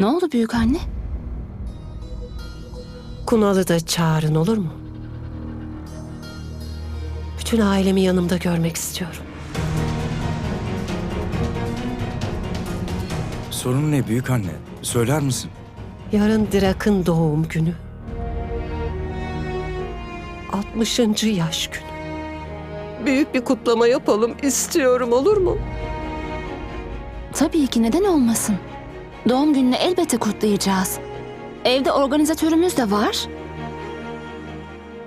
Ne oldu büyük anne? Kunal'ı da çağırın olur mu? Bütün ailemi yanımda görmek istiyorum. Sorun ne büyük anne? Söyler misin? Yarın Drak'ın doğum günü. 60. yaş günü. Büyük bir kutlama yapalım istiyorum olur mu? Tabii ki neden olmasın? Doğum gününü elbette kutlayacağız. Evde organizatörümüz de var.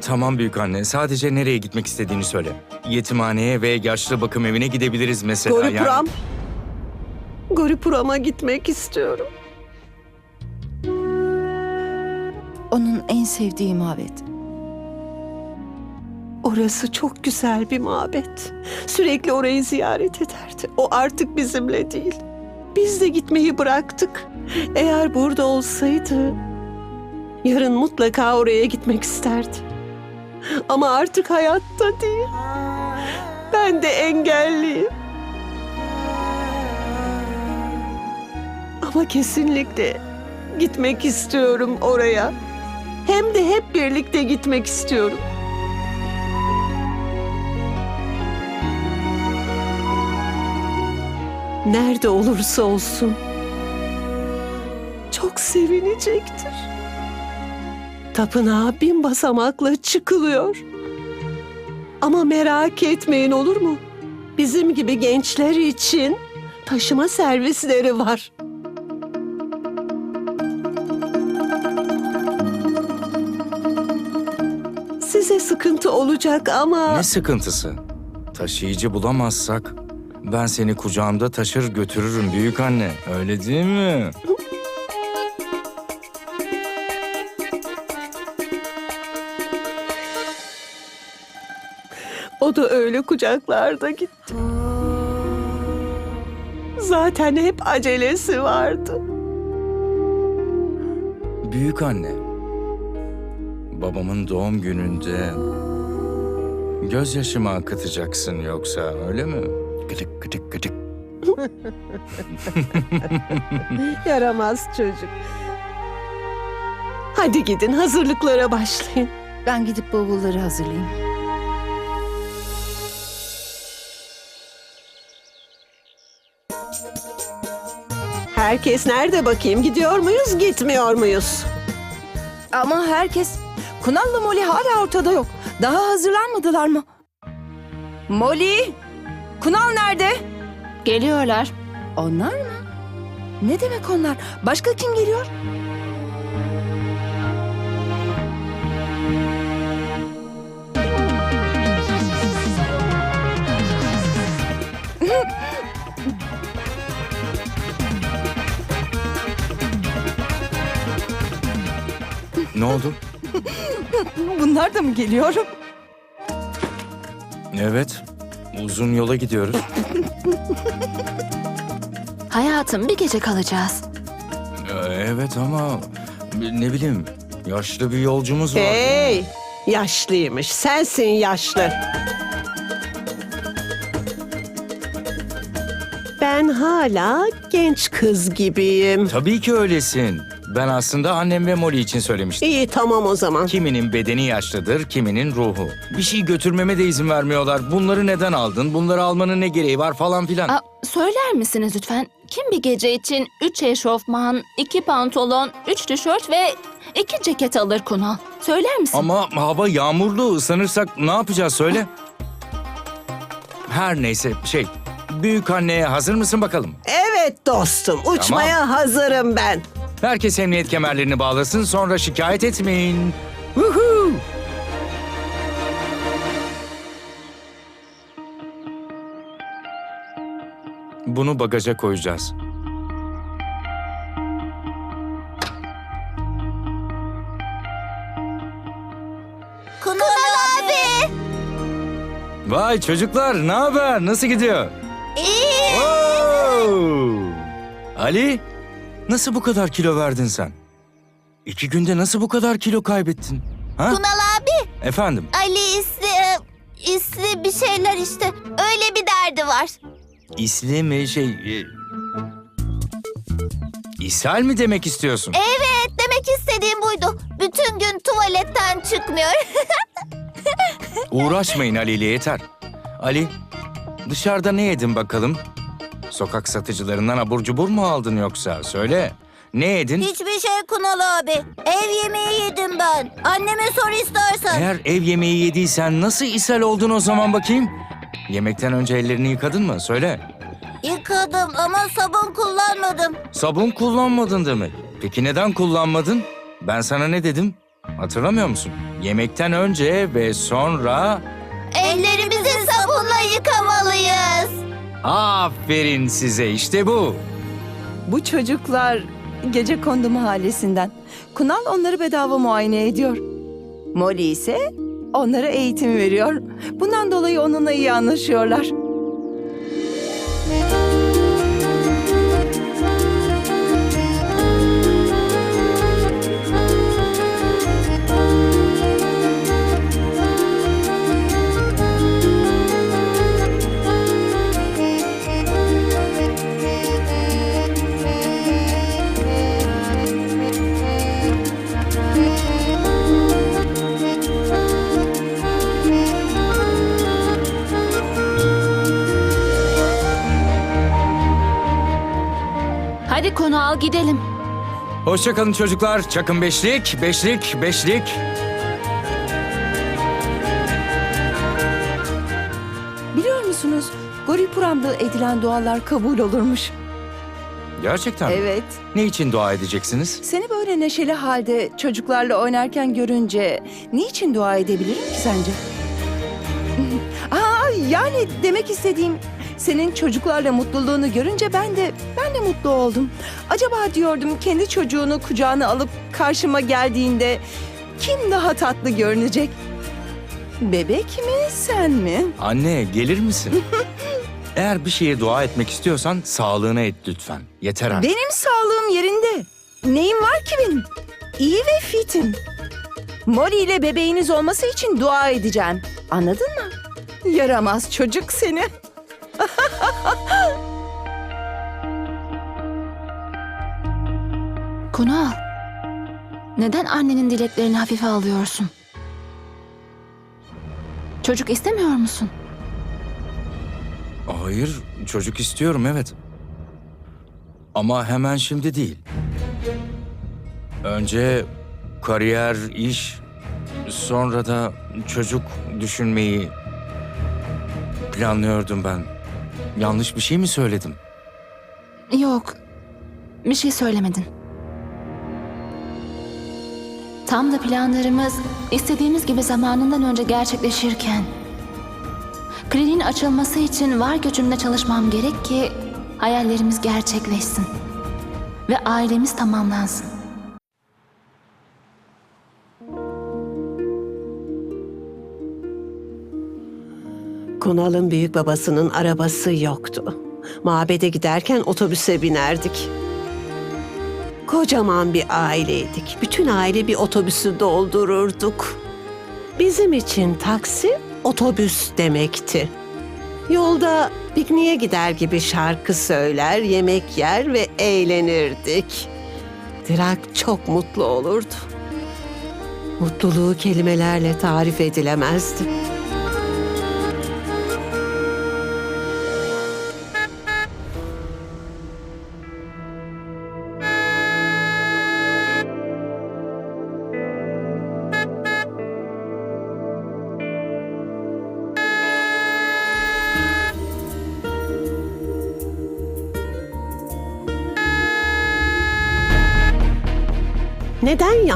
Tamam büyük anne. Sadece nereye gitmek istediğini söyle. Yetimhaneye ve yaşlı bakım evine gidebiliriz mesela. Goripuram. Goripuram'a gitmek istiyorum. Onun en sevdiği mabet. Orası çok güzel bir mabet. Sürekli orayı ziyaret ederdi. O artık bizimle değil. Biz de gitmeyi bıraktık. Eğer burada olsaydı yarın mutlaka oraya gitmek isterdi. Ama artık hayatta değil. Ben de engelliyim. Ama kesinlikle gitmek istiyorum oraya. Hem de hep birlikte gitmek istiyorum. Nerede olursa olsun çok sevinecektir. Tapınağa bin basamakla çıkılıyor. Ama merak etmeyin olur mu? Bizim gibi gençler için taşıma servisleri var. Size sıkıntı olacak ama... Ne sıkıntısı? Taşıyıcı bulamazsak ben seni kucağımda taşır götürürüm büyük anne. Öyle değil mi? O da öyle kucaklarda gitti. Zaten hep acelesi vardı. Büyük anne. Babamın doğum gününde gözyaşımı akıtacaksın yoksa öyle mi? Gıdık gıdık gıdık. Yaramaz çocuk. Hadi gidin hazırlıklara başlayın. Ben gidip bavulları hazırlayayım. Herkes nerede bakayım? Gidiyor muyuz, gitmiyor muyuz? Ama herkes... Kunal'la Molly hala ortada yok. Daha hazırlanmadılar mı? Molly! Kunal nerede? Geliyorlar. Onlar mı? Ne demek onlar? Başka kim geliyor? Ne oldu? Bunlar da mı geliyor? Evet. Uzun yola gidiyoruz. Hayatım bir gece kalacağız. Ee, Evet ama ne bileyim yaşlı bir yolcumuz var. Hey, yaşlıymış. Sensin yaşlı. Ben hala genç kız gibiyim. Tabii ki öylesin. Ben aslında annem ve Molly için söylemiştim. İyi tamam o zaman. Kiminin bedeni yaşlıdır, kiminin ruhu. Bir şey götürmeme de izin vermiyorlar. Bunları neden aldın? Bunları almanın ne gereği var falan filan. Aa, söyler misiniz lütfen? Kim bir gece için 3 eşofman, 2 pantolon, 3 tişört ve 2 ceket alır Kunal? Söyler misin? Ama hava yağmurlu, ıslanırsak ne yapacağız söyle. Her neyse şey, büyük anneye hazır mısın bakalım? Evet dostum, uçmaya hazırım ben. Herkes emniyet kemerlerini bağlasın sonra şikayet etmeyin. Woohoo! Bunu bagaja koyacağız. Kunal abi. Vay çocuklar ne haber? Nasıl gidiyor? İyi. Oo! Ali, nasıl bu kadar kilo verdin sen? İki günde nasıl bu kadar kilo kaybettin? Ha? Kunal abi. Efendim, Ali isli, isli bir şeyler işte. Öyle bir derdi var. isli mi şey... e, İshal mi demek istiyorsun? Evet demek istediğim buydu. Bütün gün tuvaletten çıkmıyor. Uğraşmayın Ali ile yeter. Ali, dışarıda ne yedin bakalım? Sokak satıcılarından abur cubur mu aldın yoksa? Söyle. Ne yedin? Hiçbir şey Kunal abi. Ev yemeği yedim ben. Anneme sor istersen. Eğer ev yemeği yediysen nasıl ishal oldun o zaman bakayım? Yemekten önce ellerini yıkadın mı? Söyle. Yıkadım ama sabun kullanmadım. Sabun kullanmadın demek. Peki neden kullanmadın? Ben sana ne dedim? Hatırlamıyor musun? Yemekten önce ve sonra... Ellerimizi sabunla yıkamalıyız. Aferin size işte bu. Bu çocuklar gece kondu mahallesinden. Kunal onları bedava muayene ediyor. Molly ise onlara eğitim veriyor. Bundan dolayı onunla iyi anlaşıyorlar. Hadi Kunal gidelim. Hoşçakalın çocuklar. Çakın beşlik, beşlik, beşlik. Biliyor musunuz? Goripuram'da edilen dualar kabul olurmuş. Gerçekten mi? Evet. Ne için dua edeceksiniz? Seni böyle neşeli halde çocuklarla oynarken görünce niçin dua edebilirim ki sence? Aa, yani demek istediğim senin çocuklarla mutluluğunu görünce ben de ben de mutlu oldum. Acaba diyordum kendi çocuğunu kucağına alıp karşıma geldiğinde kim daha tatlı görünecek? Bebek mi sen mi? Anne gelir misin? Eğer bir şeye dua etmek istiyorsan sağlığına et lütfen. Yeter artık. Benim sağlığım yerinde. Neyim var ki benim? İyi ve fitim. Molly ile bebeğiniz olması için dua edeceğim. Anladın mı? Yaramaz çocuk seni. Kunal. Neden annenin dileklerini hafife alıyorsun? Çocuk istemiyor musun? Hayır, çocuk istiyorum evet. Ama hemen şimdi değil. Önce kariyer, iş, sonra da çocuk düşünmeyi planlıyordum ben. Yanlış bir şey mi söyledim? Yok. Bir şey söylemedin. Tam da planlarımız istediğimiz gibi zamanından önce gerçekleşirken kliniğin açılması için var gücümle çalışmam gerek ki hayallerimiz gerçekleşsin ve ailemiz tamamlansın. Kunal'ın büyük babasının arabası yoktu. Mabede giderken otobüse binerdik. Kocaman bir aileydik. Bütün aile bir otobüsü doldururduk. Bizim için taksi otobüs demekti. Yolda pikniğe gider gibi şarkı söyler, yemek yer ve eğlenirdik. Dirak çok mutlu olurdu. Mutluluğu kelimelerle tarif edilemezdi.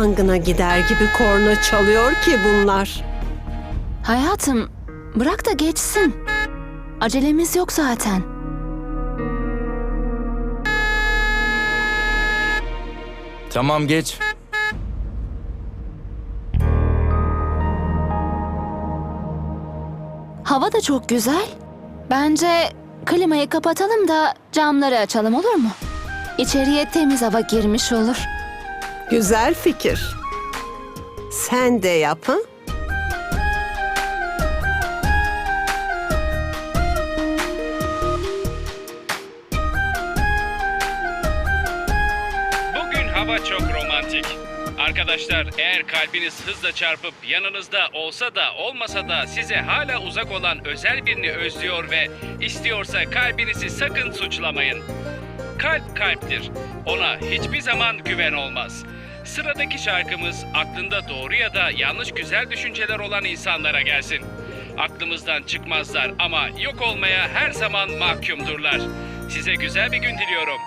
Yangına gider gibi korna çalıyor ki bunlar? Hayatım, bırak da geçsin. Acelemiz yok zaten. Tamam geç. Hava da çok güzel. Bence klimayı kapatalım da camları açalım olur mu? İçeriye temiz hava girmiş olur. Güzel fikir. Sen de yap ha? Arkadaşlar eğer kalbiniz hızla çarpıp yanınızda olsa da olmasa da size hala uzak olan özel birini özlüyor ve istiyorsa kalbinizi sakın suçlamayın. Kalp kalptir. Ona hiçbir zaman güven olmaz. Sıradaki şarkımız aklında doğru ya da yanlış güzel düşünceler olan insanlara gelsin. Aklımızdan çıkmazlar ama yok olmaya her zaman mahkumdurlar. Size güzel bir gün diliyorum.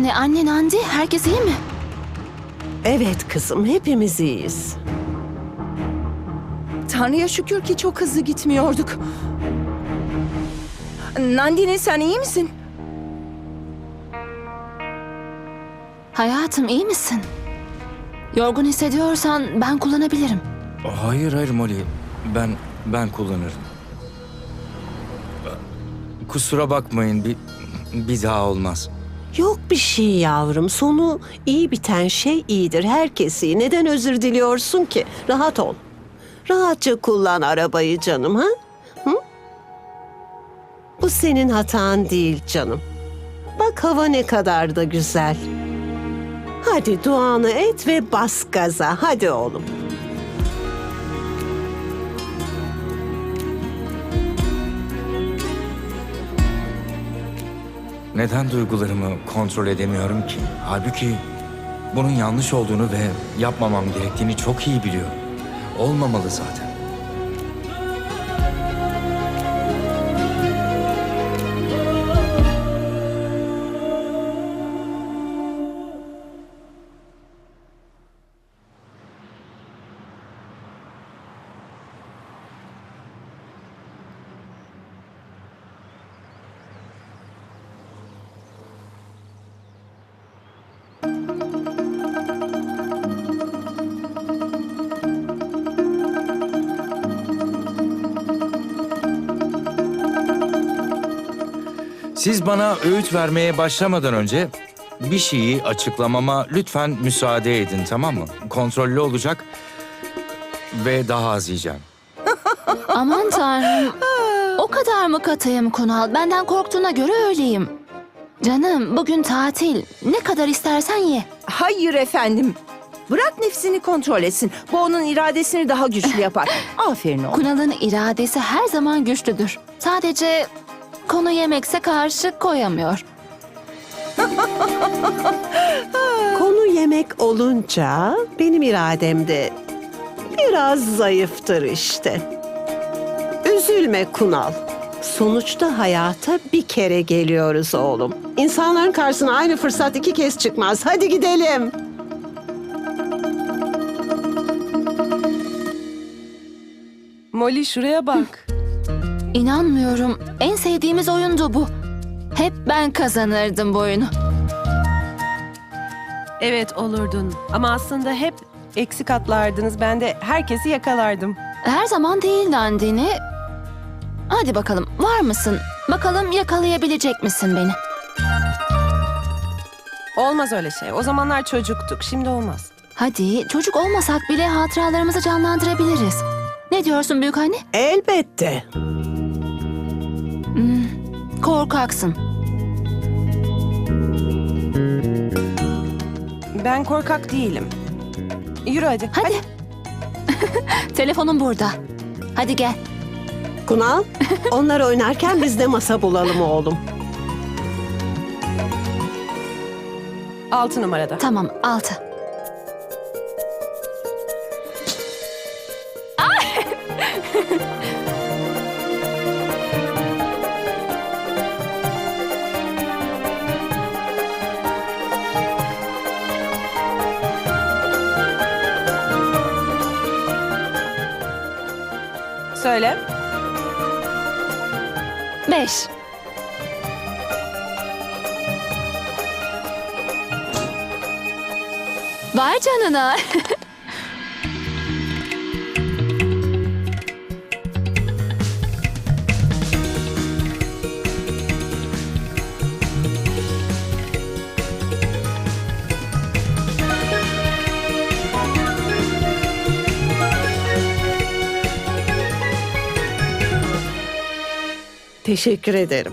Anne, annen Andi, herkes iyi mi? Evet kızım hepimiz iyiyiz. Tanrı'ya şükür ki çok hızlı gitmiyorduk. Nandini sen iyi misin? Hayatım iyi misin? Yorgun hissediyorsan ben kullanabilirim. Hayır hayır Molly. Ben ben kullanırım. Kusura bakmayın bir bir daha olmaz. Yok bir şey yavrum. Sonu iyi biten şey iyidir. Herkes iyi. Neden özür diliyorsun ki? Rahat ol. Rahatça kullan arabayı canım ha? Hı? Bu senin hatan değil canım. Bak hava ne kadar da güzel. Hadi duanı et ve bas gaza. Hadi oğlum. Neden duygularımı kontrol edemiyorum ki? Halbuki bunun yanlış olduğunu ve yapmamam gerektiğini çok iyi biliyorum. Olmamalı zaten. Siz bana öğüt vermeye başlamadan önce bir şeyi açıklamama lütfen müsaade edin tamam mı? Kontrollü olacak ve daha az yiyeceğim. Aman tanrım. O kadar mı katıyım Kunal? Benden korktuğuna göre öyleyim. Canım bugün tatil. Ne kadar istersen ye. Hayır efendim. Bırak nefsini kontrol etsin. Bu onun iradesini daha güçlü yapar. Aferin oğlum. Kunal'ın iradesi her zaman güçlüdür. Sadece konu yemekse karşı koyamıyor. Konu yemek olunca benim iradem de biraz zayıftır işte. Üzülme Kunal. Sonuçta hayata bir kere geliyoruz oğlum. İnsanların karşısına aynı fırsat iki kez çıkmaz. Hadi gidelim. Molly şuraya bak. İnanmıyorum. En sevdiğimiz oyundu bu. Hep ben kazanırdım bu oyunu. Evet olurdun ama aslında hep eksik atlardınız. Ben de herkesi yakalardım. Her zaman değil Dandini. Hadi bakalım var mısın? Bakalım yakalayabilecek misin beni? Olmaz öyle şey. O zamanlar çocuktuk. Şimdi olmaz. Hadi çocuk olmasak bile hatıralarımızı canlandırabiliriz. Ne diyorsun büyük anne? Elbette. Korkaksın. Ben korkak değilim. Yürü hadi. Hadi. Telefonum burada. Hadi gel. Kunal, onlar oynarken biz de masa bulalım oğlum. Altı numarada. Tamam, altı. Söyle. Beş. Vay canına. Teşekkür ederim.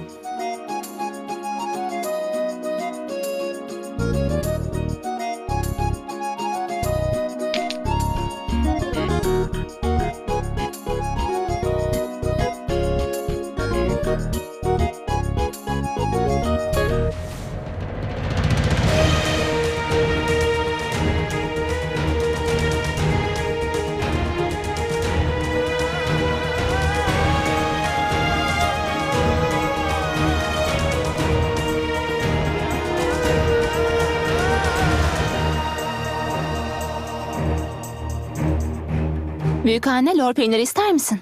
Büyükanne lor peyniri ister misin?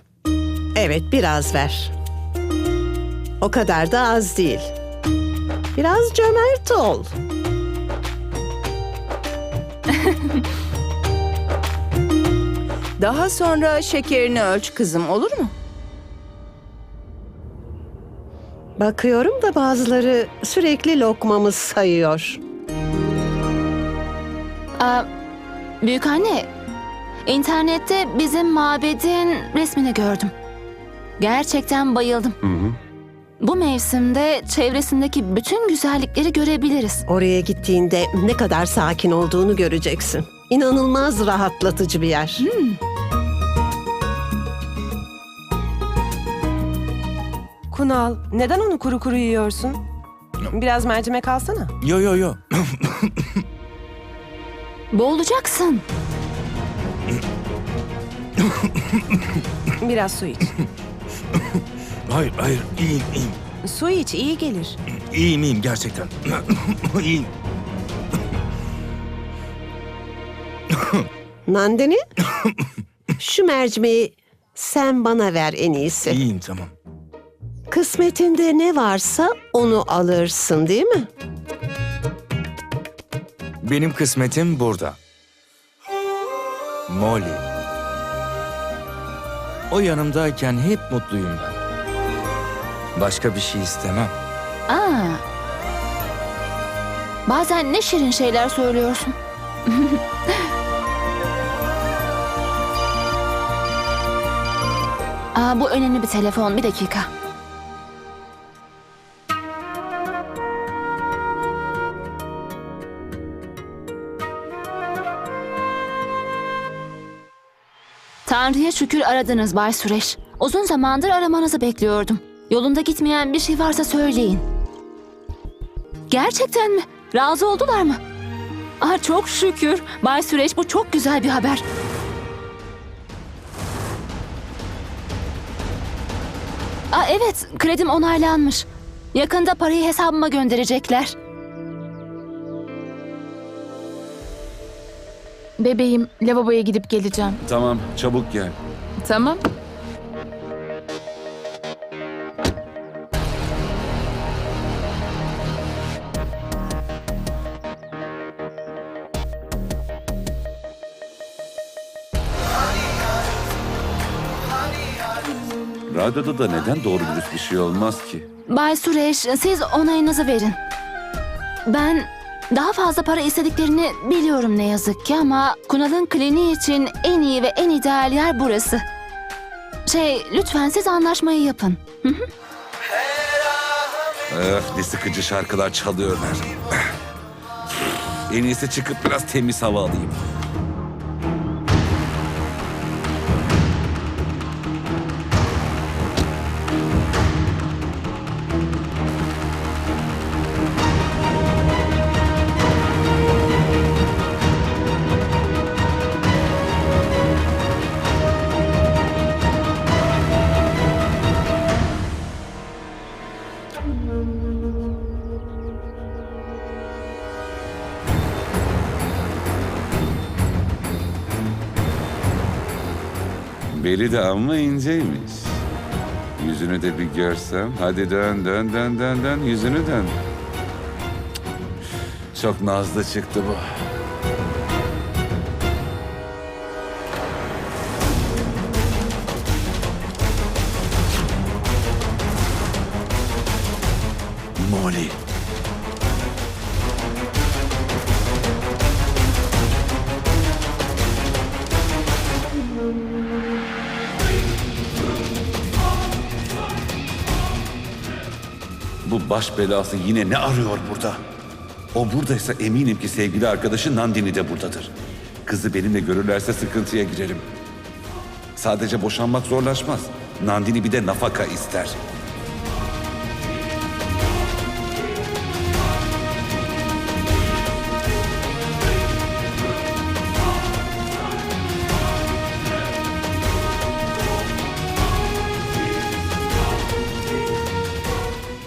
Evet biraz ver. O kadar da az değil. Biraz cömert ol. Daha sonra şekerini ölç kızım olur mu? Bakıyorum da bazıları sürekli lokmamı sayıyor. Aa, büyükanne, internette bizim mabedin resmini gördüm. Gerçekten bayıldım. Bu mevsimde çevresindeki bütün güzellikleri görebiliriz. Oraya gittiğinde ne kadar sakin olduğunu göreceksin. İnanılmaz rahatlatıcı bir yer. Kunal, neden onu kuru kuru yiyorsun? Biraz mercimek alsana. Yo yo yo. Boğulacaksın. Biraz su iç. hayır hayır iyiyim iyiyim. Su iç, iyi gelir. İyiyim iyiyim gerçekten. iyiyim. Nandini, şu mercimeği sen bana ver en iyisi. İyiyim tamam. Kısmetinde ne varsa onu alırsın değil mi? Benim kısmetim burada. Molly. O yanımdayken hep mutluyum ben. Başka bir şey istemem. Aa. Bazen ne şirin şeyler söylüyorsun. Aa, bu önemli bir telefon. Bir dakika. Tanrı'ya şükür aradınız Bay Süreş. Uzun zamandır aramanızı bekliyordum. Yolunda gitmeyen bir şey varsa söyleyin. Gerçekten mi? Razı oldular mı? Ah çok şükür. Bay Süreç bu çok güzel bir haber. Aa evet, kredim onaylanmış. Yakında parayı hesabıma gönderecekler. Bebeğim, lavaboya gidip geleceğim. Tamam, çabuk gel. Tamam. Radyoda da neden doğru dürüst bir şey olmaz ki? Bay Süreç, siz onayınızı verin. Ben daha fazla para istediklerini biliyorum ne yazık ki ama Kunal'ın kliniği için en iyi ve en ideal yer burası. Şey, lütfen siz anlaşmayı yapın. Öf, ne sıkıcı şarkılar çalıyorlar. en iyisi çıkıp biraz temiz hava alayım. Beli de amma inceymiş. Yüzünü de bir görsem. Hadi dön dön dön dön dön yüzünü dön. Çok nazlı çıktı bu. Baş belası yine ne arıyor burada? O buradaysa eminim ki sevgili arkadaşı Nandini de buradadır. Kızı benimle görürlerse sıkıntıya girerim. Sadece boşanmak zorlaşmaz. Nandini bir de nafaka ister.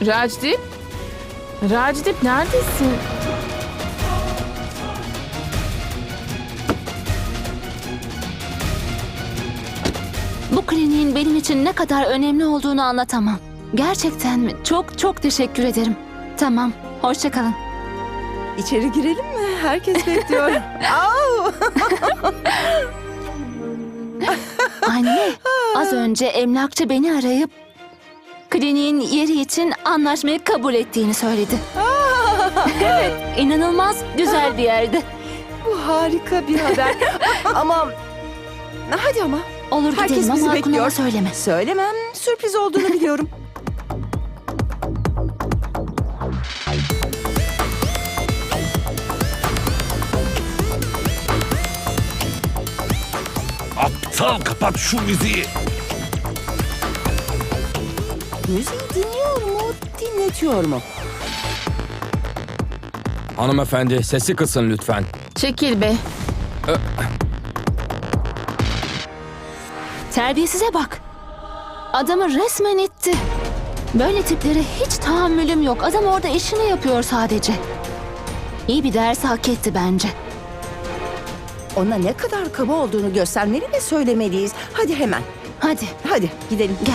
Rajdip? Rajdip neredesin? Bu kliniğin benim için ne kadar önemli olduğunu anlatamam. Gerçekten mi? Çok çok teşekkür ederim. Tamam, hoşça kalın. İçeri girelim mi? Herkes bekliyor. Au! Anne, az önce emlakçı beni arayıp kliniğin yeri için anlaşmayı kabul ettiğini söyledi. evet, inanılmaz güzel bir yerdi. Bu harika bir haber. ama hadi ama Olur Herkes gidelim bizi ama bekliyor. Söyleme. söylemem. Sürpriz olduğunu biliyorum. Aptal kapat şu müziği. Müziği dinliyor mu, dinletiyor mu? Hanımefendi sesi kısın lütfen. Çekil be. Terbiyesize bak. Adamı resmen itti. Böyle tiplere hiç tahammülüm yok. Adam orada işini yapıyor sadece. İyi bir ders hak etti bence. Ona ne kadar kaba olduğunu göstermeli ve söylemeliyiz. Hadi hemen. Hadi Hadi gidelim. gel.